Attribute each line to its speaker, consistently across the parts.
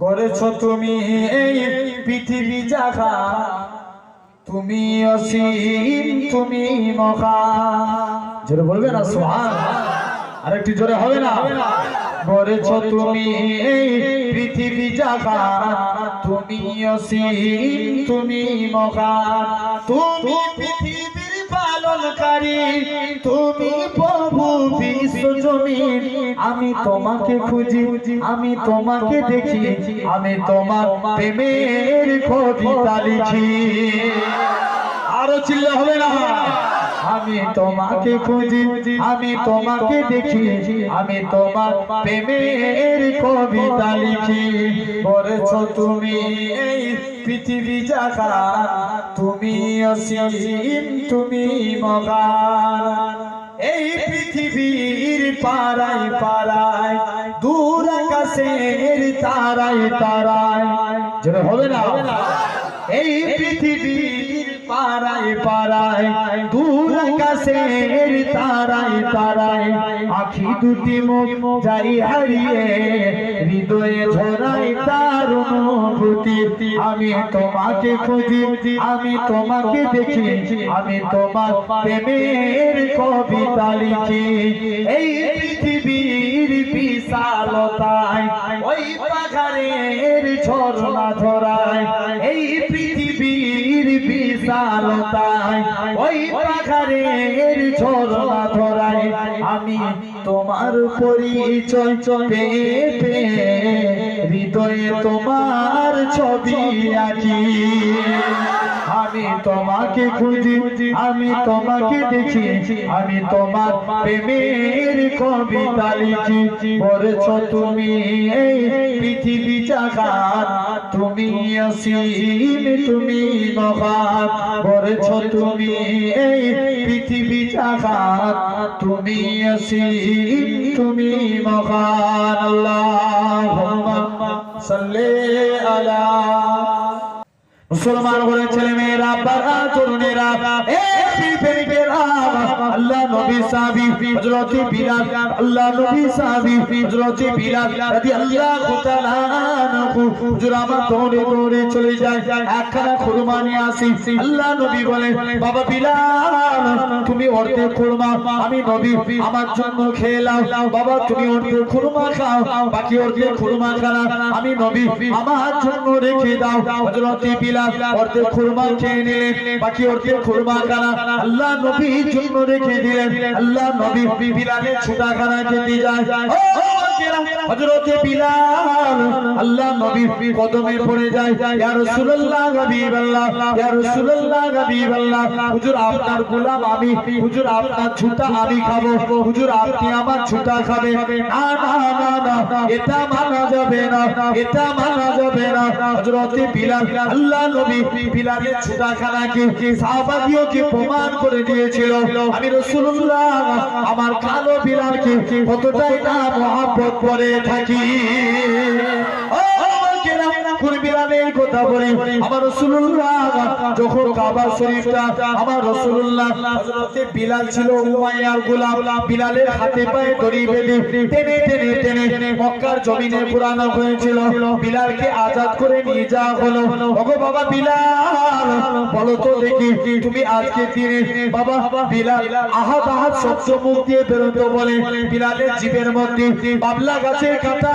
Speaker 1: গড়েছ তুমি এই পৃথিবী জাগা। তুমি অসীম, তুমি মহা। জোরে বলবে না সোহান আরেকটি জোরে হবে না? গড়েছ তুমি এই পৃথিবী জাগা। তুমি অসীম, তুমি মহা। তুমি পৃথিবীর পালনকারী তুমি প্রভু বিশ্বজনীন আমি তোমাকে খুঁজি, আমি তোমাকে দেখি, আমি তোমার প্রেমের কবিতা লিখি আরও চিল্লা হবে না। আমি তোমাকে খুঁজি, আমি তোমাকে দেখি, আমি তোমার প্রেমের কবিতা লিখি বলেছ তুমি এই পৃথিবী জাগা তুমি তুমি মগান এই পৃথিবীর পাড়ায় পাড়ায়, দূর আকাশের তারায় তারায়। যেটা হবে না, এই পৃথিবীর পাড়ায় পাড়ায়, দূর আকাশের তারায় তারায়, আখি দুটি মুখ যাই হারিয়ে, হৃদয়ে ঝরাই তার অনুভূতি। আমি তোমাকে খুঁজি, আমি তোমাকে দেখি, আমি তোমার প্রেমের কবিতা লিখি। এই পৃথিবীর বিশালতায়, ওই পাহাড়ের ঝরনা ধরায় তোমার পরিচয় পেয়ে হৃদয়ে তোমার ছবি আঁকি। আমি তোমাকে খুঁজি, আমি তোমাকে দেখি, আমি তোমার প্রেমের কবিতা লিখি। বলেছ তুমি এই পৃথিবী জাগাত, তুমি অসীম, তুমি মহান। বলেছ তুমি এই পৃথিবী জাগাত, তুমি অসীম, তুমি মহান। আল্লাহুম্মা সাল্লি আলা মুসলমান করে ছেলে মেয়েরা বাবা তরুণেরা আল্লাহ নবী সাহাবী, হযরত বিলাল, আল্লাহ নবী সাহাবী, হযরত বিলাল রাদিয়াল্লাহু তাআলা আনহু। হুজুর আমার দৌড়ে দৌড়ে চলে যায়, একখানা খুরমা নিয়ে আসি। আল্লাহ নবী বলে, বাবা বিলাল, তুমি অর্ধেক খুরমা, আমি নবী, আমার জন্য খেয়ে নাও। বাবা, তুমি অর্ধেক খুরমা খাও, বাকি অর্ধেক খুরমা খানা আমি নবী, আমার জন্য রেখে দাও। বিলাল অর্ধেক খুরমা খেয়ে নিলেন, বাকি অর্ধেক খুরমা খানা আল্লাহ নবীর জন্য রেখে দিলেন। আল্লাহ নবী বিলালের ছুটা খানা খেতে যায়। হযরত বিলাল, আল্লাহ নবীর কদমে পড়ে যায়। ইয়া রাসূলুল্লাহ, হাবিবাল্লাহ, ইয়া রাসূলুল্লাহ, হাবিবাল্লাহ, হুজুর আপনার গোলাম আমি, হুজুর আপনার ছুটা আমি খাব, হুজুর আপনি আমার ছুটা খাবে না না না না, এটা মানা যাবে না, এটা মানা যাবে না। হযরত বিলাল, আল্লাহ নবী বিলালের ছুটা খানাকে সাহাবাদিওকে প্রমাণ করে দিয়েছিল? আমি রাসূলুল্লাহ, আমার কালো বিলালকে কতটাই না মহব্বত করে থাকি। ও কোন বিলালের কথা বলি, আমার রাসূলুল্লাহ, যখন কাবা শরীফটা, আমার রাসূলুল্লাহ, হযরতে বিলাল ছিল উমাইয়ার গোলাম, বিলালের হাতে পায়ে দড়ি বেঁধে টেনে টেনে টেনে মক্কার জমিনে পুরানো হয়েছিল। বিলালকে আজাদ করে নিয়ে যাওয়া হলো। ওগো বাবা বিলাল, বলো তো দেখি, তুমি আজকে দিনে বাবা বিলাল আহাত আহাত শব্দ মুখ দিয়ে বেরোতো বলে। বিলালের জীবের মধ্যে বাবলা গাছের কাঁটা,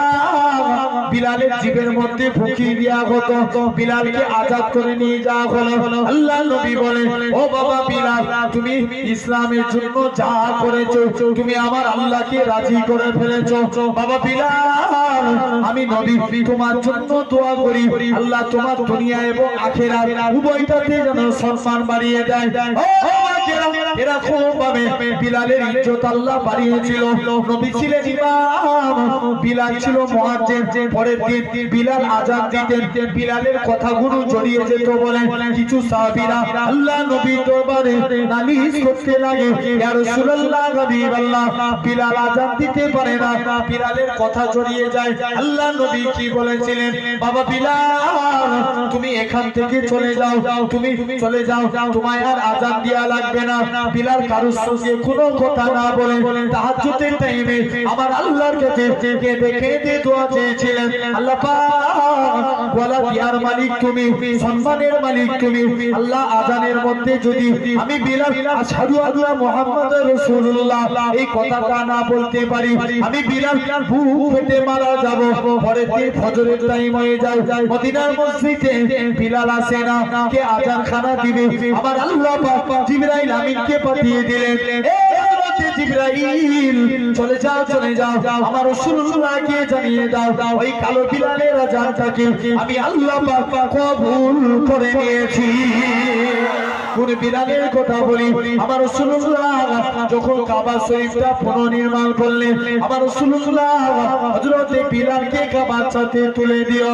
Speaker 1: বিলালের জীবের মধ্যে ফুকিয়ে দেওয়া হতো বিলালকে আজাদ করে নিয়ে যাওয়া হলো। আল্লাহ নবী বলে, ও বাবা বিলাল, তুমি ইসলামের জন্য যা করেছ, তুমি আমার আল্লাহকে রাজি করে ফেলেছো। বাবা বিলাল, আমি নবী, তোমার জন্য দোয়া করি। আল্লাহ তোমার দুনিয়া এবং আখেরা উভয়টাতে যেন সম্মান বাড়িয়ে দেয়। ও কথা জড়িয়ে যায়, আল্লাহ নবী কি বলেছিলেন? বাবা বিলাল, তুমি এখান থেকে চলে যাও, তুমি চলে যাও। তোমায় আর আজান দেয়া লাগবে লাগবে না। বিলাল কারোর সঙ্গে কোনো কথা না বলে তাহাজ্জুদের টাইমে আমার আল্লাহর কাছে কেঁদে কেঁদে দোয়া চেয়েছিলেন। আল্লাহ পাক, বলা দিয়ার মালিক তুমি, সম্মানের মালিক তুমি। আল্লাহ আজানের মধ্যে যদি আমি বিলাল, আশহাদু আল্লাহ মুহাম্মদ রাসূলুল্লাহ, এই কথাটা না বলতে পারি, আমি বিলাল বুক ফেটে মারা যাব। পরের দিন ফজরের টাইম হয়ে যায়। মদিনার মসজিদে বিলাল আসে না, কে আজান খানা দিবে? আমার আল্লাহ পাক জিবরাইল আমিনকে পাঠিয়ে দিলেন। পুনর্নির্মাণ করলেন আমার রাসূলুল্লাহ হযরত বিলালকে কাবার সাথে তুলে দিও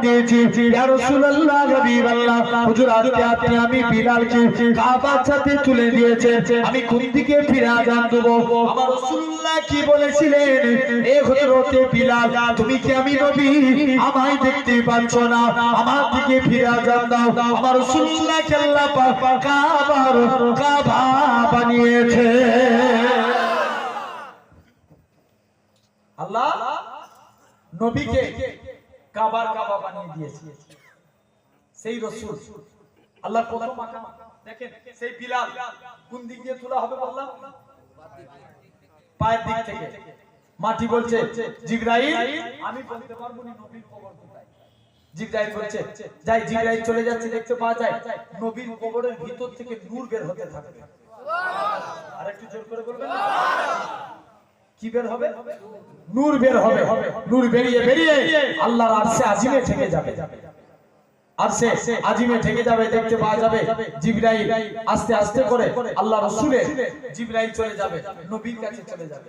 Speaker 1: দিয়েছি। দিয়েছি। আমি বিলালকে কাবার তুলে দিয়েছেন। আমি কোন দিকে ফিরে রাসূলুল্লাহ কি বলেছিলেন? এ হযরতে বিলাল, তুমি কি আমি নবী? আমায় দেখতে পাচ্ছ না, আমার দিকে ফিরে আজান দাও। আমার রাসূলুল্লাহ কে কাবার কাবা বানিয়েছে। আল্লাহ নবীকে কাবার কাবা বানিয়ে দিয়েছে। সেই রসুল আল্লাহ দেখেন, সেই বিলাল কোন দিক দিয়ে তোলা হবে বললাম? পায়ের দিক থেকে। মাটি বলছে জিবরাইল আমি বলতে পারব না নবীর কবর কোথায়। জিবরাইল বলছে যাই জিবরাইল চলে যাচ্ছে দেখতে পাওয়া যায় নবীর কবরের ভিতর থেকে নূর বের হতে থাকে আর একটু জোর করে বলবেন? কি বের হবে? নূর বের হবে নূর বেরিয়ে বেরিয়ে আল্লাহর আরশে আজিমে থেকে যাবে। আর সে আজিমে ঠেকে যাবে দেখতে পাওয়া যাবে জিবরাইল আস্তে আস্তে করে আল্লাহ রসুলের জিবরাইল চলে যাবে নবীর কাছে চলে যাবে।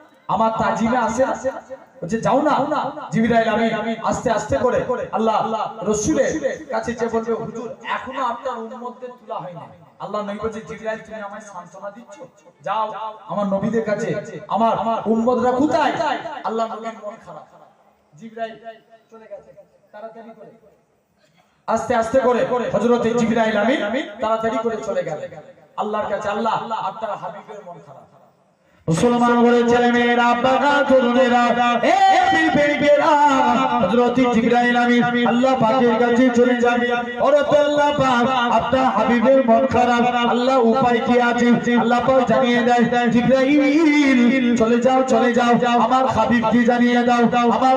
Speaker 1: আমার তাজিমে আসে বলছে, যাও না, জিবরাইল আমি আস্তে আস্তে করে আল্লাহ রসুলের কাছে যে বলবে, হুজুর, এখনও আপনার উম্মতদের তোলা হয়নি। আল্লাহ নবী বলছে, জিবরাইল, তুমি আমায় সান্ত্বনা দিচ্ছ? যাও, আমার নবীদের কাছে, আমার উম্মতরা কোথায়? আল্লাহ নবীর মন খারাপ। জিবরাইল চলে গেছে, তাড়াতাড়ি করে। আস্তে আস্তে করে হযরত জিবরাইল আমিন তাড়াতাড়ি করে চলে গেল আল্লাহর কাছে আল্লাহ আপনার হাবিবের মন খারাপ। মুসলমান ঘরের ছেলে মেয়েরা বাগা তরুণেরা আল্লাহ পাকের কাছে চলে যাবে। ওরতে আল্লাহ পাক আপনার হাবিবের মন খারাপ। আল্লাহ উপায় কি আছে? আল্লাহ পাক জানিয়ে দেয় চলে যাও চলে যাও। আমার হাবিবকে জানিয়ে দাও, আমার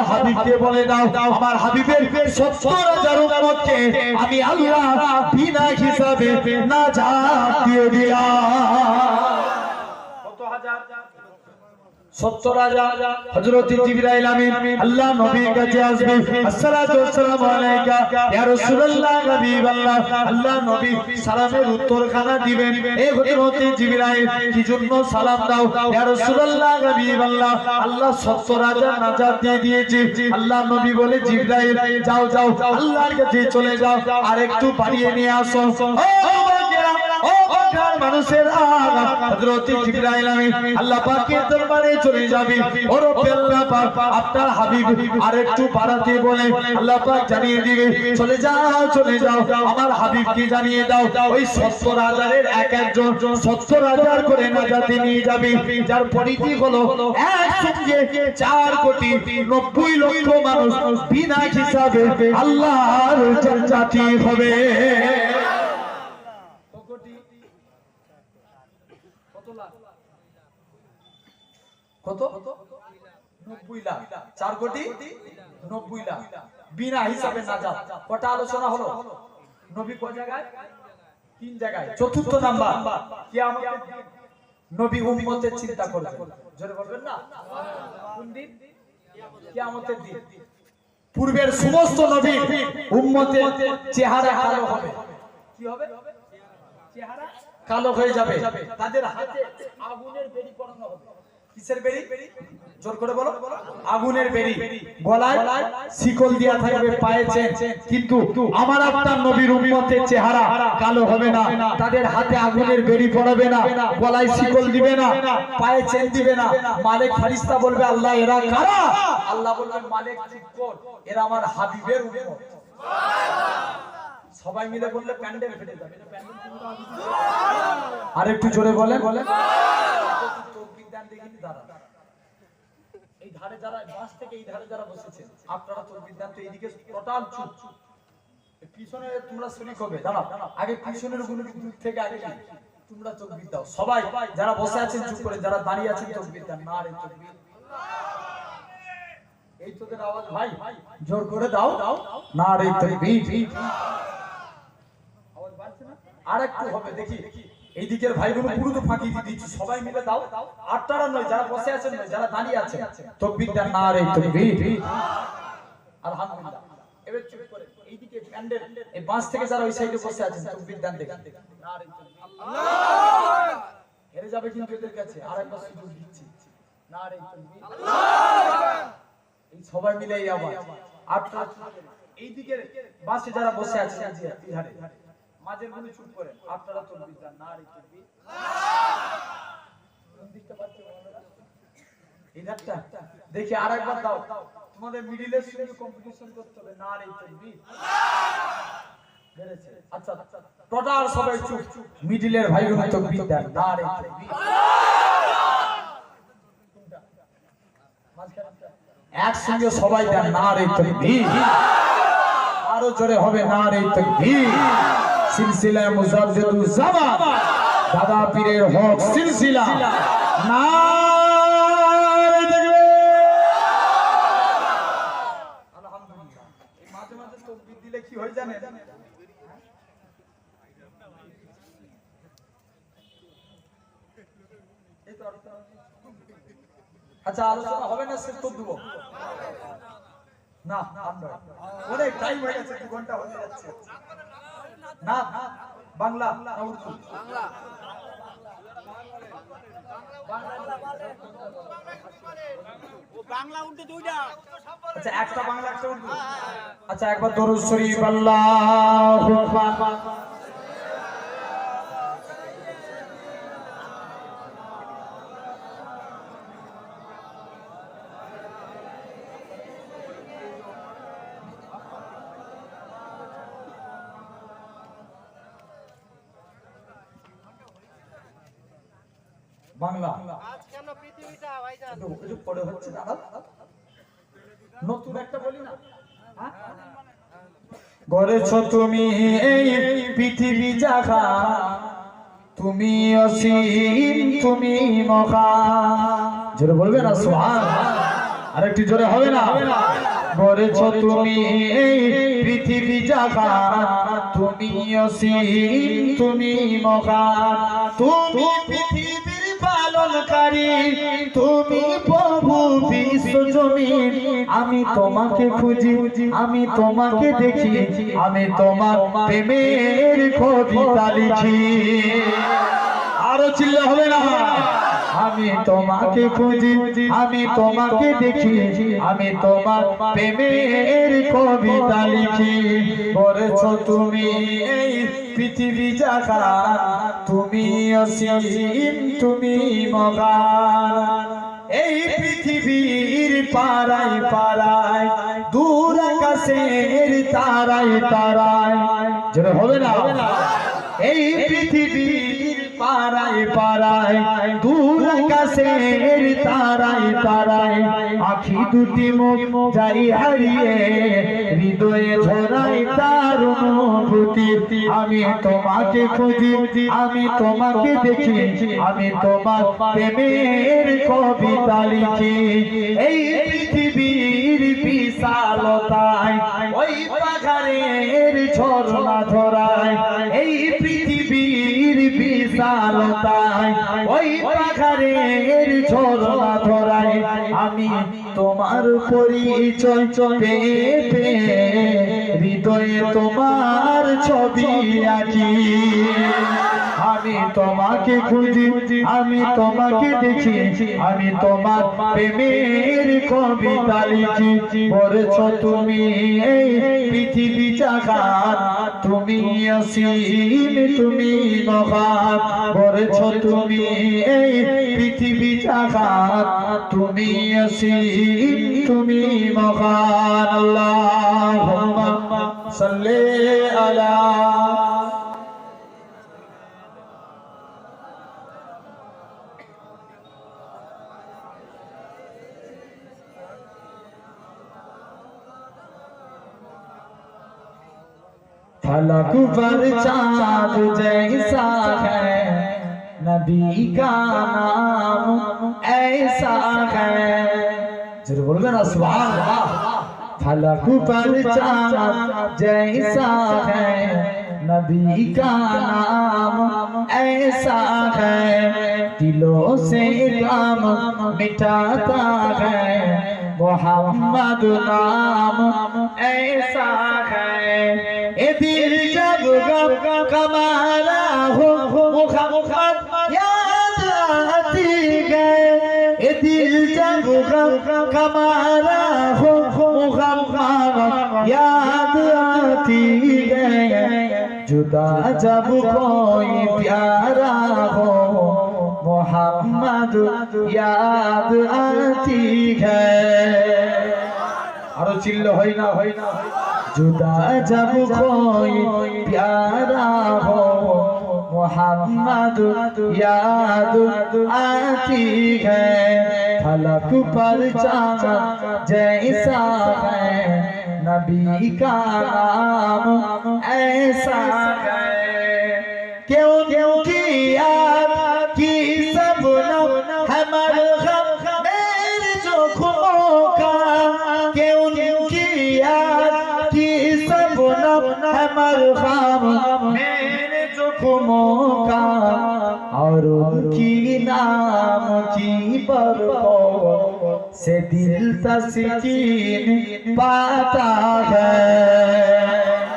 Speaker 1: বলে দাও। আমার হাবিবের 70 হাজার উম্মতকে আমি আল্লাহ বিনা হিসাবে নাজাত দিয়ে দিলাম। জিবরাইল আমিন, আল্লাহ হাজার নাজাত দিয়ে দিয়েছে। আল্লাহ নবী বলে, জিবরাইল, যাও যাও। আল্লাহর কাছে চলে যাও। আর একটু নিয়ে আসো। মানুষের আগ হযরত জিবরাইল আল্লাহ পাকের দরবারে চলে যাবে। ওর আল্লাহ পাক, আপনার হাবিব আরেকটু বাড়াতে বলে, আল্লাহ পাক জানিয়ে দিবে, চলে যাও চলে যাও। আমার জানিয়ে দাও, ওই 70 হাজারের এক একজন 70 হাজার করে নাজাতে নিয়ে যাবে। যার পরিধি হলো 4 কোটি 90 লক্ষ মানুষ। বিনা হিসাবে আল্লাহর জাতি হবে। কত? নব্বই লাখ। চার কোটি? নব্বই লাখ। বিনা হিসাবে কটা আলোচনা হলো? নবী জায়গায়? তিন জায়গায়। চতুর্থ নাম্বার। দিন নবী উম্মতের চিন্তা করবে জোরে বলবেন না? কোন দিন? কিয়ামতের দিন। পূর্বের সমস্ত নবী উম্মতের চেহারা কালো হবে। কি হবে? চেহারা কালো হয়ে যাবে। তাদের হাতে আগুনের বেড়ি পড়ানো হবে। কিসের বেড়ি জোর করে বলো। আগুনের বেড়ি গলায় শিকল দেয়া থাকবে পায়ে চেন। কিন্তু আমার আপনার নবীর উম্মতের চেহারা কালো হবে না। তাদের হাতে আগুনের বেড়ি পড়াবে না। গলায় শিকল দিবে না। পায়ে চেন দিবে না। মালিক ফারিস্তা বলবে আল্লাহ এরা কারা? আল্লাহ মালিক এরা আমার হাবিবের উম্মত। সবাই মিলে বললে প্যান্ডেল ফেটে যাবে। আর একটু জোরে বলেন বলেন। তৌফিক দান দেখিনি দাঁড়া এই ধারে যারা, বাস থেকে এই ধারে যারা বসেছেন আপনারা তো এইদিকে টোটাল চুপ। পিছনে তোমরা আগে পিছনেরগুলো দূর থেকে আগে তোমরা সবাই, যারা বসে আছেন, চুপ করে, যারা দাঁড়িয়ে আছেন না রে এই তোদের আওয়াজ, ভাই, জোর করে দাও। দাও না রে আর একটু হবে, দেখি। এই দিকের ভাইগুলো পুরো তো ফাঁকি দিয়ে দিচ্ছি। সবাই মিলে দাও। আটটারা নয়, যারা বসে আছেন নয়, যারা দাঁড়িয়ে আছে তকবির দেন। না রে তকবির আলহামদুলিল্লাহ চুপ করে। এইদিকে এই থেকে যারা ওই সাইডে বসে আছেন দেখেন। হেরে যাবে কিন্তু এদের কাছে। সুযোগ দিচ্ছি। এই সবাই মিলে এই আওয়াজ। আটটা এইদিকে বাসে যারা বসে আছে এই ধারে মাঝেরগুলো চুপ করে আপনারা তো বিদ্যান না রে চুপবি কোন দিকটা পাচ্ছে বলো? এই ধারটা, দেখি আরেকবার দাও। তোমাদের মিডিলের সঙ্গে কম্পিটিশন করতে হবে, না রে বেড়েছে। আচ্ছা টোটাল সবাই চুপ। ভাই তো বিদ্যান না রে কোনটা? একসঙ্গে সবাই দেন, না রে তকবীর আরও জোরে হবে, না রে তকবীর সিলসিলা মুজাদ্দিদুল জামান দাদা পীরের হক সিলসিলা। না আচ্ছা আলোচনা হবে না করে দেবো। না। অনেক টাইম হয়ে গেছে, দু ঘণ্টা হয়ে যাচ্ছে। আচ্ছা একটা বাংলা একটা উর্দু। আচ্ছা একবার দরুদ শরীফ আল্লাহু বাংলা। পরে হচ্ছে না নতুন একটা বলি না? গড়েছ তুমি এই পৃথিবী জাগা। তুমি অসীম তুমি মহা। জোরে বলবে না? সোহান আরেকটি জোরে হবে না? গড়েছ তুমি এই পৃথিবী জাগা। তুমি অসীম তুমি মহা। তুমি পৃথিবীর তুমি প্রভু বিশ্বজনীন আমি তোমাকে খুঁজি, আমি তোমাকে দেখি, আমি তোমার প্রেমের কবিতা লিখি আরও চিল্লা হবে না। আমি তোমাকে খুঁজি, আমি তোমাকে দেখি, আমি তোমার প্রেমের কবিতা লিখি। করেছ তুমি এই পৃথিবী জাগা, তুমি অসীম, তুমি মগান এই পৃথিবীর পাড়ায় পাড়ায়, দূর আকাশের তারায় তারায়। যেটা হবে না। এই পৃথিবীর পাড়ায় পাড়ায়, দূর আকাশের তারায় তারায়, আখি দুটি মুখ যাই হারিয়ে, হৃদয়ে ঝরাই তার অনুভূতি। আমি তোমাকে খুঁজি, আমি তোমাকে দেখি, আমি তোমার প্রেমের কবিতা লিখি। এই পৃথিবীর বিশালতায়, ওই পাহাড়ের ঝরনা ধরায়, এই আমি তোমার পরিচয় পেয়ে হৃদয়ে তোমার ছবি আঁকি। আমি তোমাকে খুঁজি, আমি তোমাকে দেখি, আমি তোমার প্রেমের কবিতা লিখি বলেছ তুমি এই পৃথিবী জাগান তুমি অসীম, তুমি মহান। বলেছ তুমি এই পৃথিবী জাগান তুমি অসীম, তুমি মহান। আল্লাহুম্মা সাল্লি আলা فلک پر چاند جیسا ہے۔ نبی کا نام ایسا ہے۔ جب بول گا سبحان اللہ۔ فلک پر چاند جیسا ہے۔ نبی کا نام ایسا ہے۔ دلوں سے کام مٹاتا ہے۔ मोहम्मद नाम ऐसा है ए दिल जब गम कमाना हो मुहम्मद याद आती है ए दिल जब गम कमाना हो मुहम्मद याद आती है जुदा जब कोई प्यारा हो मोहम्मद याद आती है আরো চিল্ল হয় না হয় না जुदा जब कोई प्यारा हो मोहम्मद याद आती है फलक पर चाँद जैसा है नबी का नाम ऐसा है क्यों क्यों किया دل تسکین پاتا ہے۔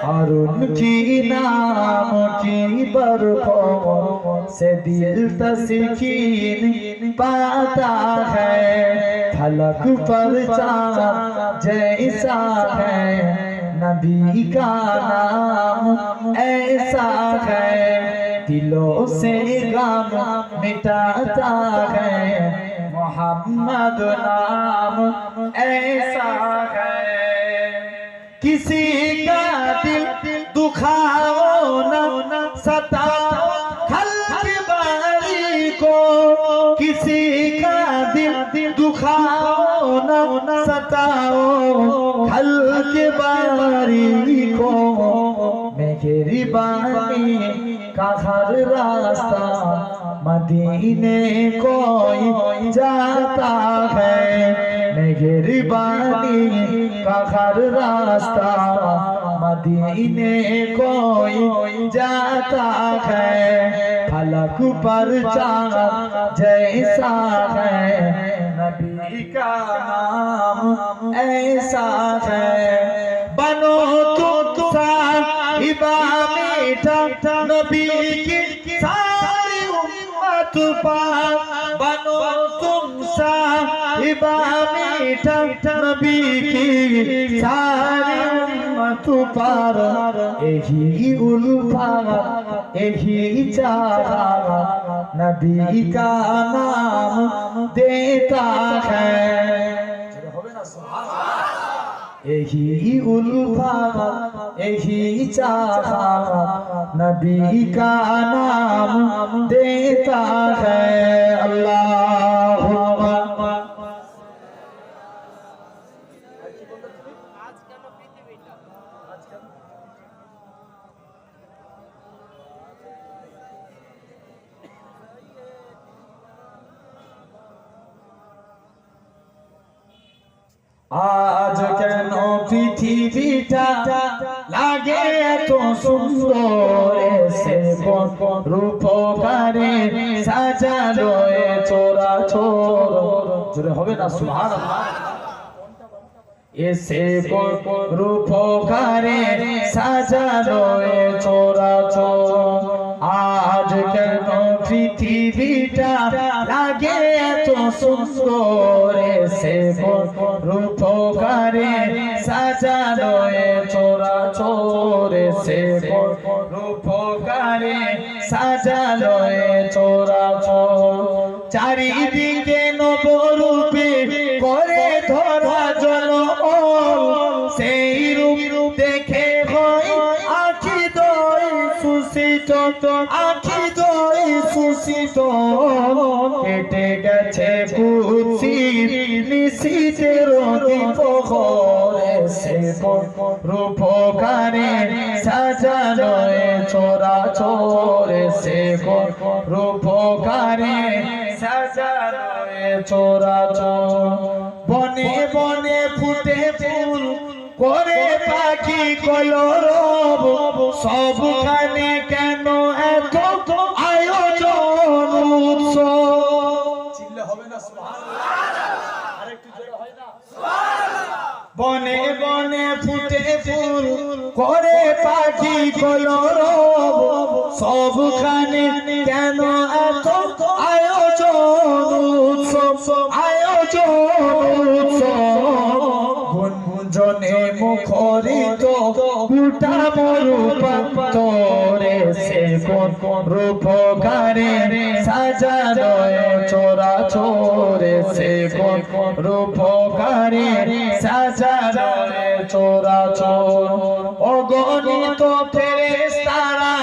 Speaker 1: اور ان کی نام کی برپوں سے دل تسکین پاتا ہے۔ خلق پر چاند جیسا ہے۔ نبی کا نام ایسا ہے۔ دلوں سے غم مٹاتا ہے۔ محمد نام ایسا ہے۔ کسی کا دل دکھاؤ نہ ستاؤ خلق باری کو کسی کا دل دکھاؤ نہ ستاؤ خلق باری کو میں گھری بانی کا ہر راستہ۔ मदीने कोई जाता है मेरी बानी का हर रास्ता मदीने कोई जाता है फलक पर चाँद जैसा है नबी का नाम ऐसा है बनो तुम साहिबा मीठा بیٹا نبی کی ساری امت پار یہی الفا یہی چارا نبی کا نام دیتا ہے یہی الفا یہی چارا نبی کا نام
Speaker 2: دیتا ہے পৃথিবীটা
Speaker 1: লাগে এত সুন্দর এসে রূপকারে সাজালো এ চোরা ছোর জোরে হবে না, সুবহানাল্লাহ। এসে রূপকারে সাজানো এ চোরাচর আজ কেন পৃথিবীটা লাগে এত সুন্দর এসে রূপকারে রূপকারে সাজানো চোরা চোরে সে রূপকারে চোরা চোর। বনে বনে ফুটে ফুল করে পাখি কলর সবখানে গুঞ্জনে মুখরিত গোটা মরুপান্তরে সে কোন রূপকারে সাজানো চোরা চোরে, সে কোন রূপকারে সাজানো চোরা চোর। অগণিত ফেরেশতারা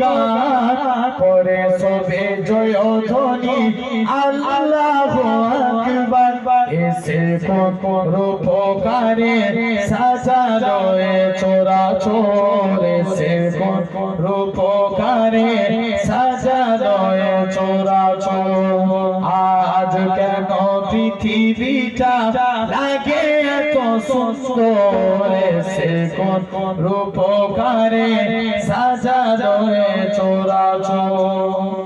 Speaker 1: গুণগান করে সবে জয় ধ্বনি। আল্লাহ আকবার। এসে রূপকারে সাজানো এ চোরা চোর। এসে রূপকারে সাজানো এ চোরা আজ কেন পৃথিবীটা লাগে এত সুন্দর? এসে রূপকারে আদরে চোরা চোর